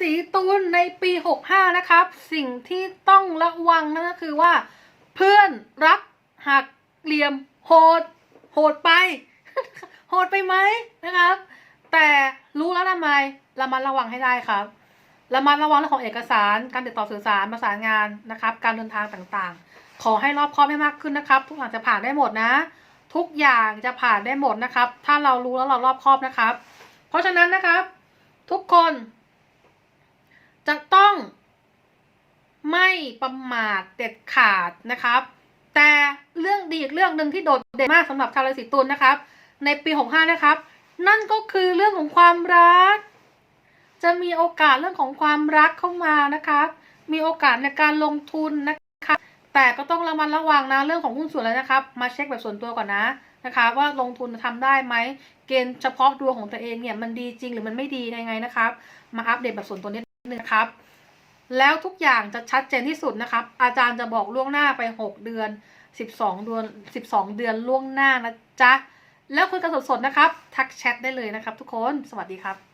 ศีตุลในปี 65 นะครับ สิ่งที่ต้องระวังนั่นก็คือว่า เพื่อนรักหักเหลี่ยม โหด โหดไป โหดไปไหมนะครับ แต่รู้แล้วทำไมระมัดระวังให้ได้ครับระมัดระวังเรื่องของเอกสารการติดต่อสื่อสารประสานงานนะครับ การเดินทางต่างๆ ขอให้รอบคอบให้มากขึ้นนะครับ ทุกอย่างจะผ่านได้หมดนะ ทุกอย่างจะผ่านได้หมดนะครับ ถ้าเรารู้แล้วเรารอบคอบนะครับ เพราะฉะนั้นนะครับ ทุกคน จะต้องไม่ ประมาทเด็ดขาดนะครับ แต่เรื่องดีอีกเรื่องหนึ่งที่โดดเด่นมากสำหรับชาวราศีตุลนะครับ ในปี65นะครับ นั่นก็คือเรื่องของความรัก จะมีโอกาสเรื่องของความรักเข้ามานะครับ มีโอกาสในการลงทุนนะคะแต่ก็ต้องระมัดระวังนะเรื่องของหุ้นส่วนเลยนะครับ มาเช็คแบบส่วนตัวก่อนนะนะคะว่าลงทุนทำได้ไหมเกณฑ์เฉพาะดวงของตัวเองเนี่ยมันดีจริงหรือมันไม่ดียังไงนะครับ มาอัปเดตแบบส่วนตัวนิดนึงนะครับ แล้วทุกอย่างจะชัดเจนที่สุดนะครับ อาจารย์จะบอกล่วงหน้าไป 6 เดือน 12 เดือน 12 เดือนล่วงหน้านะจ๊ะ แล้วคุยกันสดๆนะครับ ทักแชทได้เลยนะครับทุกคน สวัสดีครับ